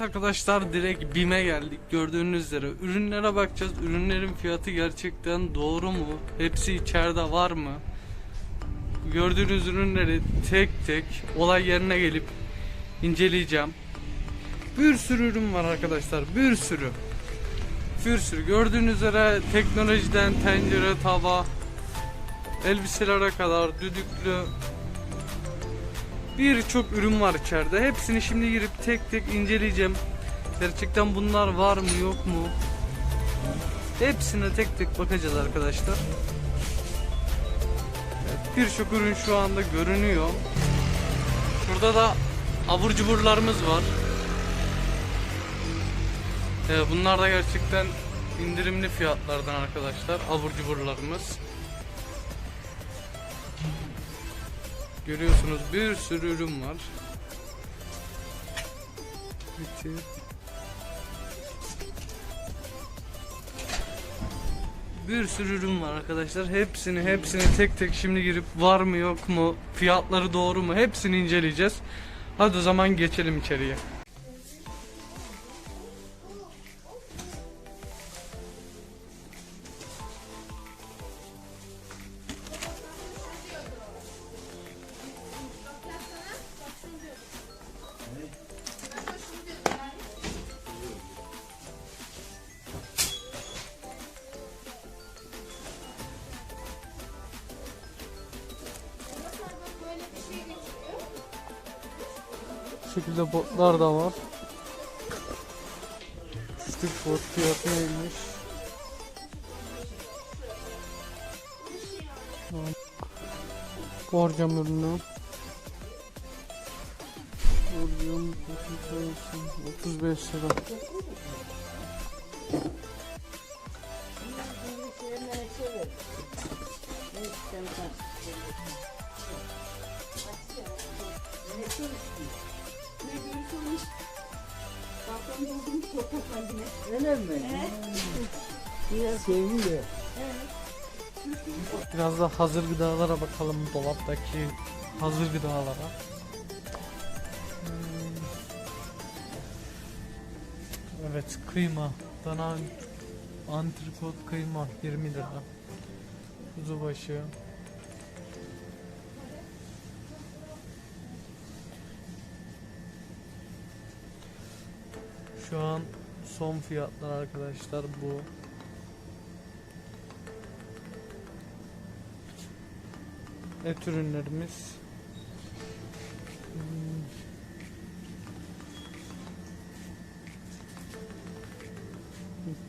Arkadaşlar direkt BİM'e geldik. Gördüğünüz üzere ürünlere bakacağız. Ürünlerin fiyatı gerçekten doğru mu? Hepsi içeride var mı? Gördüğünüz ürünleri tek tek olay yerine gelip inceleyeceğim. Bir sürü ürün var arkadaşlar bir sürü. Bir sürü. Gördüğünüz üzere teknolojiden tencere tava elbiselere kadar düdüklü Birçok ürün var içeride. Hepsini şimdi girip tek tek inceleyeceğim. Gerçekten bunlar var mı yok mu? Hepsine tek tek bakacağız arkadaşlar. Evet, Birçok ürün şu anda görünüyor. Burada da abur cuburlarımız var. Evet, bunlar da gerçekten indirimli fiyatlardan arkadaşlar. Abur cuburlarımız. Görüyorsunuz bir sürü ürün var. Bitti. Bir sürü ürün var arkadaşlar. Hepsini hepsini tek tek şimdi girip var mı yok mu, fiyatları doğru mu hepsini inceleyeceğiz. Hadi o zaman geçelim içeriye. Şekilde botlar da var. Stick bot fiyatı neymiş? Borcam ürünü. Borcam 35 lira. Öyle mi? Biraz seviyor. Biraz da hazır gıdalara bakalım dolaptaki hazır gıdalara. Hmm. Evet kıyma. Dana antrikot kıyma 20 lira. Kuzubaşı. Şu an son fiyatlar arkadaşlar bu. Et ürünlerimiz. Hmm.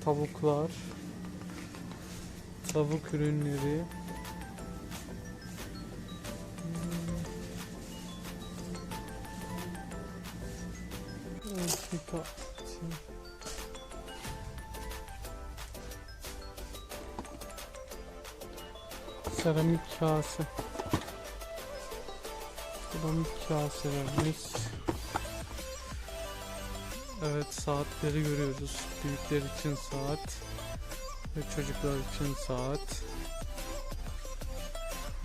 Tavuklar. Tavuk ürünleri. Hmm. Evet, şey. Seramik kase. Seramik kaselerimiz. Evet saatleri görüyoruz. Büyükler için saat ve çocuklar için saat.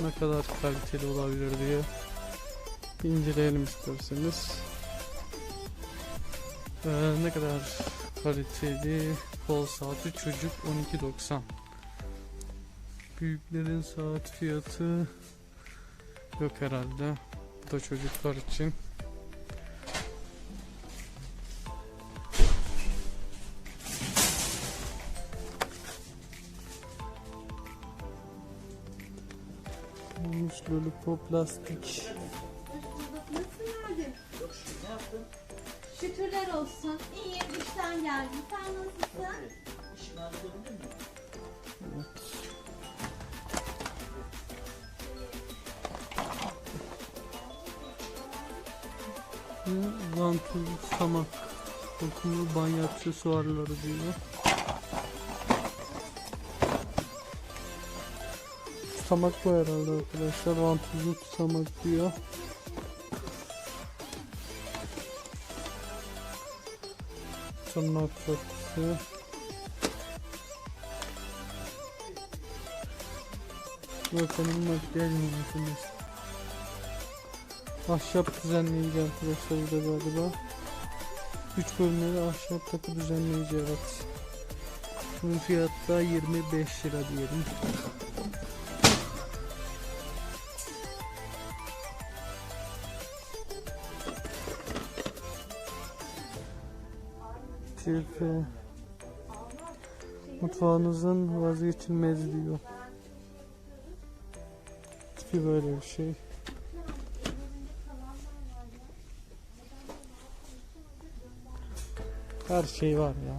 Ne kadar kaliteli olabilir diye inceleyelim isterseniz. Ee, ne kadar kaliteli kol saati çocuk 12.90 Büyüklerin saat fiyatı yok herhalde. Bu da çocuklar için. Olmuş lollipop lastik. Abi? Şükürler olsun. İyiyim, işten geldim. Sen nasılsın? Evet. Ve Vantul samak dokunlu banyo aksesuarları diyor. Samak bu herhalde arkadaşlar. Vantuzlu samak diyor. Tırnak fırçası. Bakalım makyaj malzemesi. Ahşap düzenleyici arkadaşlar bu da galiba. Güç bölümleri ahşap takı düzenleyici evet. Bunun fiyatı da 25 lira diyelim. Tilki. Mutfağınızın vazgeçilmez diyor. Tipi böyle bir şey. Her şey var ya.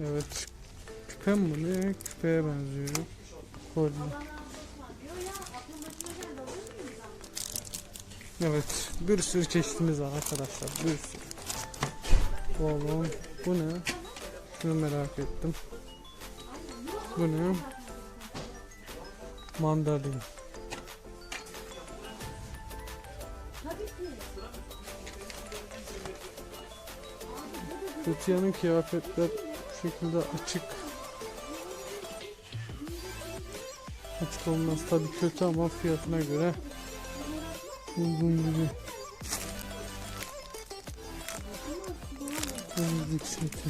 Evet. Küpe mi bu ne? Küpeye benziyor. Kolye. Evet. Bir sürü çeşitimiz var arkadaşlar. Bir sürü. Oğlum. Bu ne? Şunu merak ettim. Bu ne? Mandalina. Tatia'nın kıyafetler bu şekilde açık. Açık olmaz tabii kötü ama fiyatına göre uygun gibi. Temizlik seti.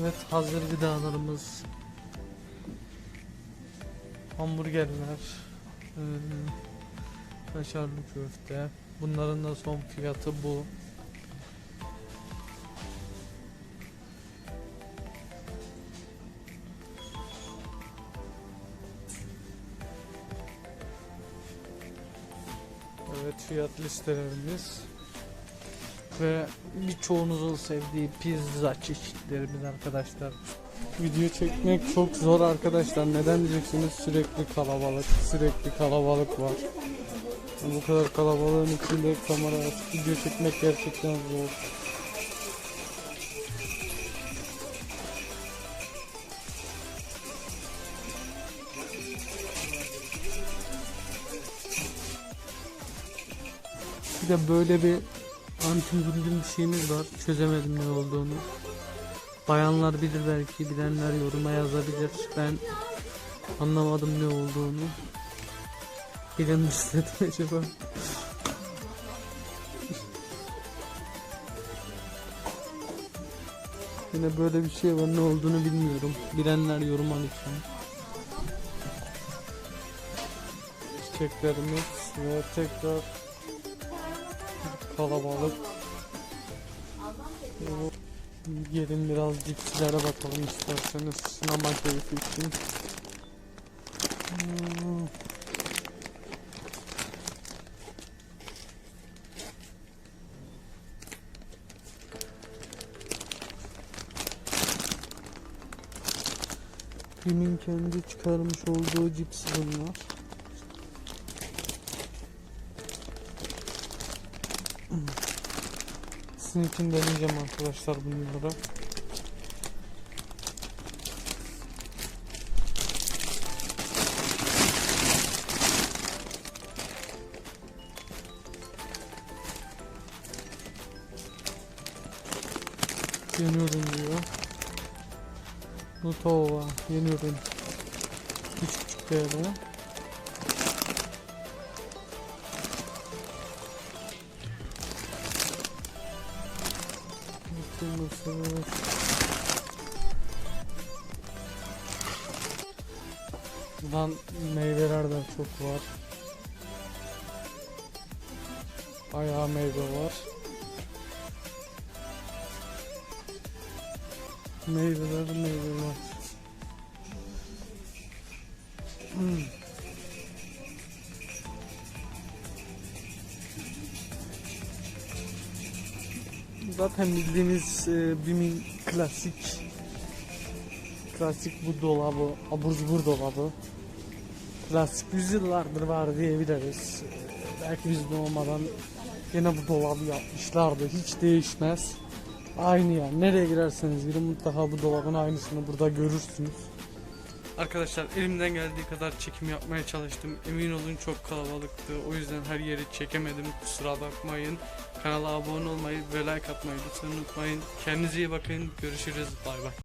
Evet hazır gıdalarımız hamburgerler kaşarlı köfte bunların da son fiyatı bu Evet fiyat listelerimiz ve birçoğunuzun sevdiği pizza çeşitlerimiz arkadaşlar. Video çekmek çok zor arkadaşlar. Neden diyeceksiniz? Sürekli kalabalık, sürekli kalabalık var. Bu kadar kalabalığın içinde kamera video çekmek gerçekten zor. De böyle bir antin bildiğim bir şeyimiz var. Çözemedim ne olduğunu. Bayanlar bilir belki, bilenler yoruma yazabilir. Ben anlamadım ne olduğunu. Bilen istedim acaba? Yine böyle bir şey var ne olduğunu bilmiyorum. Bilenler yoruma lütfen. Çiçeklerimiz ve tekrar kalabalık. Gelin biraz cipslere bakalım isterseniz sinema keyfi için. Filmin kendi çıkarmış olduğu cips bunlar. Sizin için deneyeceğim arkadaşlar bunları. Yeni ürün diyor. Nutova yeni ürün. 3.5 TL. Mısır. Buradan meyveler de çok var. Bayağı meyve var. Meyveler meyveler. Hmm. Zaten bildiğiniz e, Bim'in klasik klasik bu dolabı, abur cubur dolabı. Klasik yüzyıllardır var diyebiliriz. E, Belki biz doğmadan yine bu dolabı yapmışlardı. Hiç değişmez. Aynı yani. Nereye girerseniz girin mutlaka bu dolabın aynısını burada görürsünüz. Arkadaşlar elimden geldiği kadar çekim yapmaya çalıştım. Emin olun çok kalabalıktı. O yüzden her yeri çekemedim. Kusura bakmayın. Kanala abone olmayı ve like atmayı lütfen unutmayın. Kendinize iyi bakın. Görüşürüz. Bay bay.